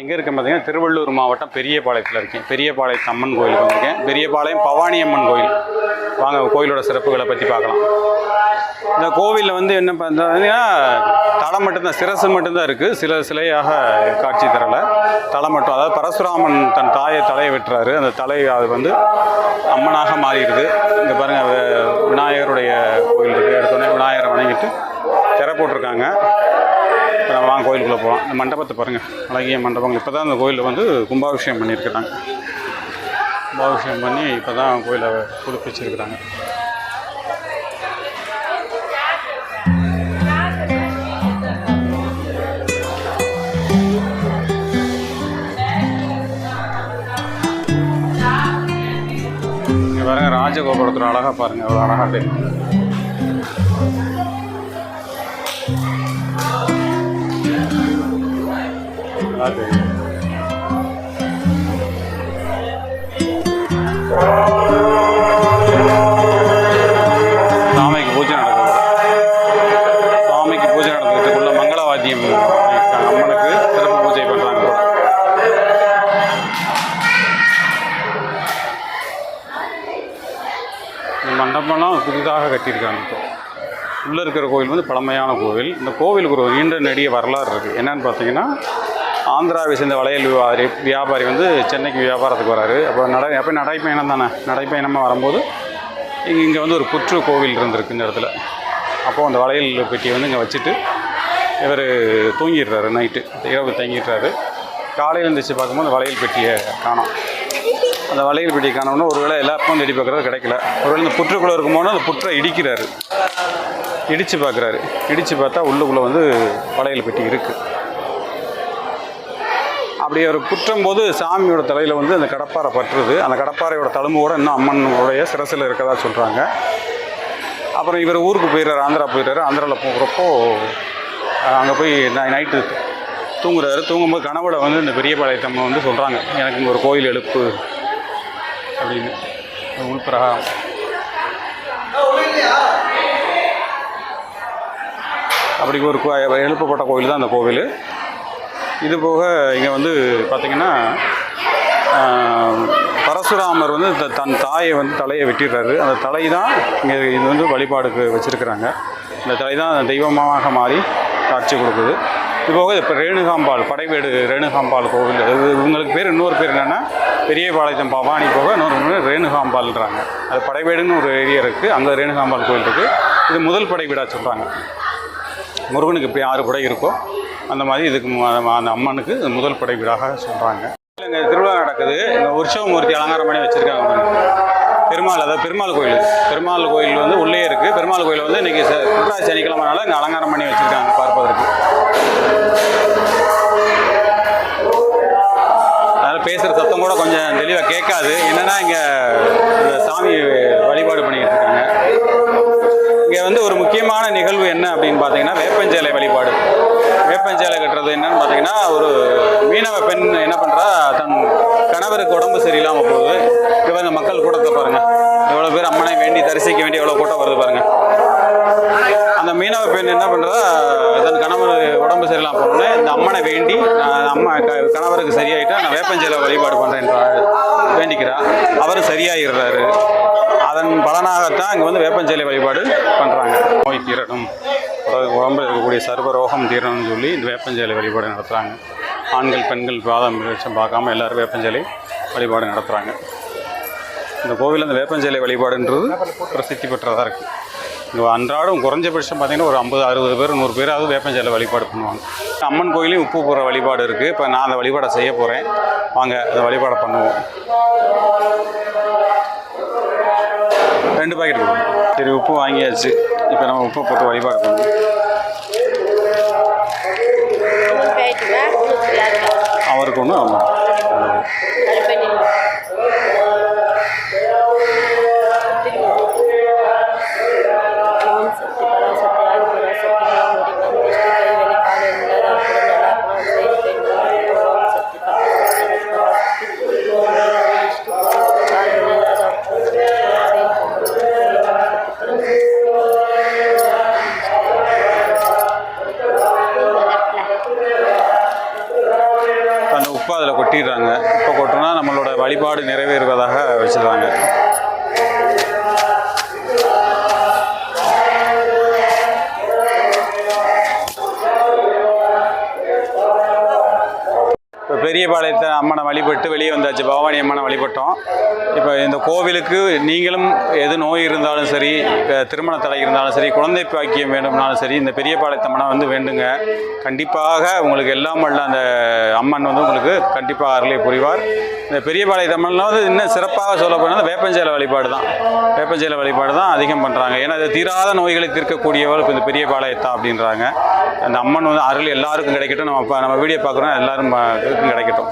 எங்கே இருக்கேன் பார்த்தீங்கன்னா திருவள்ளூர் மாவட்டம் பெரியபாளையத்தில் இருக்கேன். பெரியபாளையத்து அம்மன் கோயிலுக்கு வந்திருக்கேன். பெரியபாளையம் பவானி அம்மன் கோயில். வாங்க கோயிலோட சிறப்புகளை பற்றி பார்க்கலாம். இந்த கோவிலில் வந்து என்ன பார்த்தீங்கன்னா தலை மட்டும்தான் சிரசு மட்டும்தான் இருக்குது சில சிலையாக காட்சி தரலை. தலை மட்டும் அதாவது பரசுராமன் தன் தாயை தலையை வெட்டுறாரு. அந்த தலை அது வந்து அம்மனாக மாறிடுது. இங்கே பாருங்கள் விநாயகருடைய கோயில் இருக்குது எடுத்தோடனே விநாயகரை வணங்கிட்டு திற போட்டிருக்காங்க. இப்போ நம்ம வாங்க கோயிலுக்குள்ளே போகலாம் இந்த மண்டபத்தை பாருங்கள் அழகிய மண்டபங்கள் இப்போ தான் அந்த கோயிலில் வந்து கும்பாபிஷேகம் பண்ணியிருக்கிறாங்க. கும்பாபிஷேகம் பண்ணி இப்போ தான் கோயிலை புதுப்பிச்சிருக்கிறாங்க. பாருங்க பாருங்கள் ராஜகோபுரத்தில் அழகாக பாருங்கள் அவ்வளோ அழகாக தெரியும் நல்லா தெரியும் சாமிக்கு பூஜை நடக்குது. சாமிக்கு பூஜை நடந்துக்கிட்டு மங்களவாத்தியம் வாத்தியம் அம்மனுக்கு சிறப்பு பூஜை பண்ணுறாங்க இந்த மண்டபம்லாம் புதிதாக கட்டியிருக்காங்க இப்போ. உள்ளே இருக்கிற கோவில் வந்து பழமையான கோவில். இந்த கோவிலுக்கு ஒரு நீண்ட நெடிய வரலாறு இருக்குது என்னன்னு பார்த்தீங்கன்னா ஆந்திராவை சேர்ந்த வளையல் வியாபாரி வியாபாரி வந்து சென்னைக்கு வியாபாரத்துக்கு வராரு. அப்போ நடை அப்போ நடைப்பயணம் தானே? நடைப்பயணமாக வரும்போது இங்கே இங்கே வந்து ஒரு புற்று கோவில் இருந்திருக்கு இந்த இடத்துல. அப்போது அந்த வளையல் பெட்டியை வந்து இங்கே வச்சுட்டு இவர் தூங்கிடுறாரு நைட்டு இரவு தங்கிடுறாரு. காலையில் எழுந்திரிச்சு பார்க்கும்போது அந்த வளையல் பெட்டியை காணோம். அந்த வளையல் பெட்டியை காணோம்னா ஒரு வேளை எல்லா எல்லாருக்கும் தேடி பார்க்குறது கிடைக்கல. ஒருவேளை இந்த புற்றுக்குள்ளே இருக்கும்போது அந்த புற்றை இடிக்கிறாரு. இடித்து பார்க்குறாரு. இடித்து பார்த்தா உள்ளுக்குள்ளே வந்து வளையல் பெட்டி இருக்குது அப்படி அவர் குற்றும் போது சாமியோட தலையில் வந்து அந்த கடப்பாரை பற்றுது அந்த கடப்பாறையோட தழும்போட இன்னும் அம்மனுடைய சிரசில் இருக்கதா சொல்கிறாங்க அப்புறம் இவர் ஊருக்கு போயிடுறாரு ஆந்திரா போயிடுறாரு ஆந்திராவில் போகிறப்போ அங்கே போய் நை- நைட்டு தூங்குறாரு. தூங்கும்போது கனவுல வந்து இந்த பெரியபாளையத்தம்மை வந்து சொல்கிறாங்க எனக்கு இங்கே ஒரு கோயில் எழுப்பு. அப்படின்னு. உள்பிரகாரம் அப்படி ஒரு கோ- எழுப்பப்பட்ட கோவில் தான் அந்த கோவில். இது போக இங்கே வந்து பார்த்திங்கன்னா பரசுராமர் வந்து தன் தாயை வந்து தலையை வெட்டிடுறாரு. அந்த தலை தான் இங்கே இது வந்து வழிபாடுக்கு வச்சுருக்கிறாங்க. இந்த தலை தான் தெய்வமாக மாறி காட்சி கொடுக்குது. இது போக இப்போ ரேணுகாம்பாள் படைவேடு ரேணுகாம்பாள் கோவில் அது இவங்களுக்கு பேர் இன்னொரு பேர் என்னென்னா பெரியபாளையம் பவானி போக இன்னொரு பேர் ரேணுகாம்பாள்ன்றாங்க. அது படைவேடுன்னு ஒரு ஏரியா இருக்குது அங்கே ரேணுகாம்பாள் கோவில் இருக்குது இது முதல் படைவீடாக சொல்கிறாங்க முருகனுக்கு இப்போ ஆறு படை இருக்கோ அந்த மாதிரி இதுக்கு அந்த அம்மனுக்கு முதல் படை வீடாக சொல்கிறாங்க இங்கே திருவிழா நடக்குது. இங்கே உற்சவமூர்த்தி அலங்காரம் பண்ணி வச்சுருக்காங்க பெருமாள் அதாவது பெருமாள் கோயில். பெருமாள் கோயில் வந்து உள்ளே இருக்குது பெருமாள் கோயில் வந்து இன்றைக்கி புரட்டாசி சனிக்கிழமைனால இங்கே அலங்காரம் பண்ணி வச்சுருக்காங்க பார்ப்பதற்கு. அதனால் பேசுகிற சத்தம் கூட கொஞ்சம் தெளிவாக கேட்காது. என்னென்னா இங்கே இந்த சாமி வழிபாடு பண்ணிக்கிட்டு இருக்காங்க. இங்கே வந்து ஒரு முக்கியமான நிகழ்வு என்ன அப்படின்னு பார்த்தீங்கன்னா வேப்பஞ்சேலை வழிபாடு. வேப்பஞ்சேலை கட்டுறது என்னன்னு பார்த்தீங்கன்னா ஒரு மீனவ பெண் என்ன பண்ணுறா தன் கணவருக்கு உடம்பு சரியில்லாமல் போகுது. இவங்க மக்கள் கூட்டத்தை பாருங்கள் எவ்வளோ பேர் அம்மனை வேண்டி தரிசிக்க வேண்டி எவ்வளோ கூட்டம் வருது பாருங்கள் அந்த மீனவ பெண் என்ன பண்ணுறா தன் கணவர் உடம்பு சரியில்லாமல் போனோடனே இந்த அம்மனை வேண்டி அம்மா க- கணவருக்கு சரியாயிட்டா நான் வேப்பஞ்சேலை வழிபாடு பண்ணுறேன் வேண்டிக்கிறா. அவர் சரியாயிடுறாரு. அதன் பலனாகத்தான் இங்கே வந்து வேப்பஞ்சேலை வழிபாடு பண்ணுறாங்க நோய் தீரணும் உடம்பு இருக்கக்கூடிய சர்வ ரோகம் தீரணும்னு சொல்லி இந்த வேப்பஞ்சேலை வழிபாடு நடத்துகிறாங்க ஆண்கள் பெண்கள் பாதம் வெளிச்சம் பார்க்காம எல்லாரும் வேப்பஞ்சேலை வழிபாடு நடத்துகிறாங்க இந்த கோவில் அந்த வேப்பஞ்சேலை வழிபாடுன்றது பிரசித்தி பெற்றதாக இருக்குது இங்கே அன்றாடம் குறைஞ்சபட்சம் பார்த்தீங்கன்னா ஒரு ஐம்பது அறுபது பேர் நூறு பேராவது வேப்பஞ்சேலை வழிபாடு பண்ணுவாங்க. அம்மன் கோயிலையும் உப்பு போடுற வழிபாடு இருக்குது இப்போ நான் அந்த வழிபாடை செய்ய போகிறேன் வாங்க அந்த வழிபாடை பண்ணுவோம். ரெண்டு பாக்கெட் சரி உப்பு வாங்கியாச்சு. இப்போ நம்ம உப்பை போட்டு வழிபாடு அவருக்கு ஒன்று ஆமாம் கொட்டிடுறாங்க. இப்போ கொட்டினா நம்மளோட வழிபாடு நிறைவேறுவதாக வச்சுருக்காங்க. பெரியபாளையத்தை அம்மனை வழிபட்டு வெளியே வந்தாச்சு. பவானி அம்மனை வழிபட்டோம். இப்போ இந்த கோவிலுக்கு நீங்களும் எது நோய் இருந்தாலும் சரி இப்போ திருமண தடை இருந்தாலும் சரி குழந்தை பாக்கியம் வேண்டும்னாலும் சரி இந்த பெரியபாளையத்து அம்மனை வந்து வேண்டுங்க. கண்டிப்பாக உங்களுக்கு எல்லாம் வல்ல அந்த அம்மன் வந்து உங்களுக்கு கண்டிப்பாக அருளை புரிவார். இந்த பெரியபாளையத்து அம்மன் வந்து இன்னும் சிறப்பாக சொல்ல போனால் வேப்பஞ்சேல வழிபாடு தான். வேப்பஞ்சேல வழிபாடு தான் அதிகம் பண்ணுறாங்க ஏன்னா இது தீராத நோய்களை தீர்க்கக்கூடியவர் இப்போ இந்த பெரியபாளையத்தா அப்படின்றாங்க. அந்த அம்மன் வந்து அருள் எல்லாருக்கும் கிடைக்கட்டும். நம்ம நம்ம வீடியோ பார்க்குறோம் எல்லாரும் கிடைக்கட்டும்.